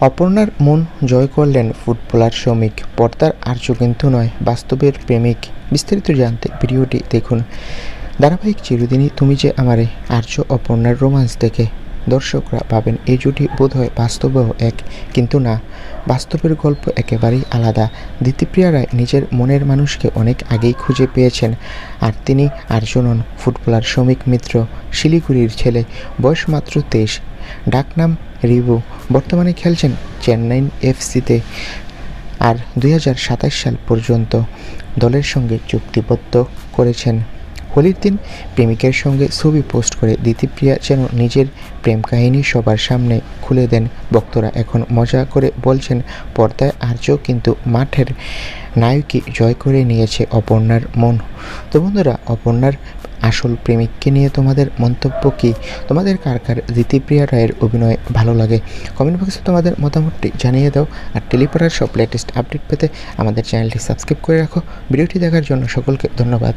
অপর্ণার মন জয় করলেন ফুটবলার শ্রমিক, পর্দার আর্য কিন্তু নয়, বাস্তবের প্রেমিক। বিস্তারিত জানতে ভিডিওটি দেখুন। ধারাবাহিক চিরদিনই তুমি যে আমারে আর্য অপর্ণার রোমান্স দেখে দর্শকরা ভাবেন এই জুটি বোধহয় বাস্তবেও এক, কিন্তু না। বাস্তবের গল্প একেবারেই আলাদা। দিতিপ্রিয়া রায় নিজের মনের মানুষকে অনেক আগেই খুঁজে পেয়েছেন। আর তিনি আর্য নন ফুটবলার শ্রমিক মিত্র, শিলিগুড়ির ছেলে, বয়স মাত্র তেইশ। ডাকনাম রিবু। বর্তমানে খেলছেন চেন্নাইন এফসিতে আর দুই হাজার সাতাশ সাল পর্যন্ত দলের সঙ্গে চুক্তিবদ্ধ করেছেন। হোলির দিন প্রেমিকের সঙ্গে ছবি পোস্ট করে দিতিপ্রিয়া যেন নিজের প্রেম কাহিনী সবার সামনে খুলে দেন। ভক্তরা এখন মজা করে বলছেন, পর্দায় আর্য কিন্তু মাঠের নায়কই জয় করে নিয়েছে অপর্ণার মন। তো বন্ধুরা, অপর্ণার আসল প্রেমিককে নিয়ে তোমাদের মন্তব্য কী? তোমাদের কার কার দিতিপ্রিয়া রায়ের অভিনয় ভালো লাগে? কমেন্ট বক্সে তোমাদের মতামতটি জানিয়ে দাও আর টেলিপাড়ার সব লেটেস্ট আপডেট পেতে আমাদের চ্যানেলটি সাবস্ক্রাইব করে রাখো। ভিডিওটি দেখার জন্য সকলকে ধন্যবাদ।